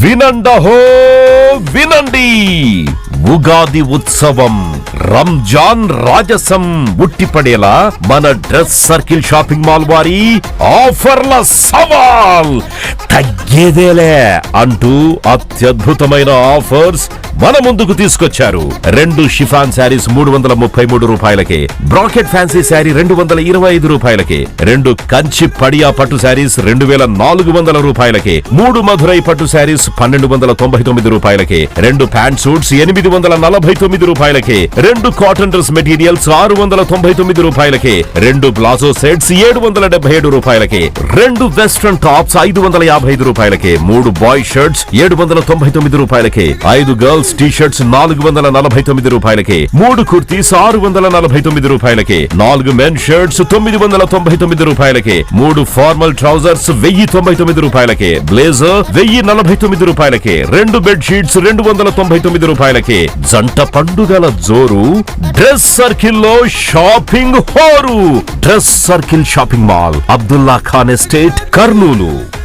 వినండహో వినండి. ఉగాది ఉత్సవం. రంజాన్ రాజసం ఉట్టిపడేలా మన డ్రెస్ సర్కిల్ షాపింగ్ మాల్ వారి ఆఫర్ల సవాల్ తగ్గేదేలే అంటూ అత్యద్భుతమైన ఆఫర్స్ మన ముందుకు తీసుకొచ్చారు. రెండు షిఫాన్ శారీస్ మూడు వందల ముప్పై మూడు రూపాయలకే బ్రాకెట్ ఫ్యాన్సీ శారీ రెండు వందల ఇరవై ఐదు రూపాయలకే రెండు కంచి పడియా పట్టు శారీస్ రెండు వేల నాలుగు వందల రూపాయలకే మూడు మధురై పట్టు శారీస్ పన్నెండు వందల తొంభై తొమ్మిది రూపాయలకే రెండు ప్యాంట్ సూట్స్ ఎనిమిది వందల నలభై తొమ్మిది రూపాయలకే రెండు కాటన్ డ్రెస్ మెటీరియల్స్ ఆరు వందల తొంభై తొమ్మిది రూపాయలకి రెండు ప్లాజో సెట్స్ ఏడు వందల డెబ్బై ఏడు రూపాయలకి రెండు వెస్ట్రన్ టాప్స్ ఐదు వందల యాభై ఐదు రూపాయలకి మూడు బాయ్ షర్ట్స్ ఏడు వందల తొంభై తొమ్మిది రూపాయలకి ఐదు గర్ల్స్ టీ షర్ట్స్ నాలుగు వందల నలభై తొమ్మిది రూపాయలకి మూడు కుర్తీస్ ఆరు వందల నలభై తొమ్మిది రూపాయలకి నాలుగు మెన్ షర్ట్స్ తొమ్మిది వందల తొంభై తొమ్మిది రూపాయలకి మూడు ఫార్మల్ ట్రౌజర్స్ వెయ్యి తొంభై తొమ్మిది రూపాయలకి బ్లేజర్ వెయ్యి నలభై తొమ్మిది రూపాయలకి రెండు బెడ్ షీట్స్ రెండు వందల తొంభై తొమ్మిది రూపాయలకి జంట పండుగల జోరు డ్రెస్ సర్కిల్లో షాపింగ్ హోరు. Dress circle shopping mall Abdullah Khan estate Kurnool.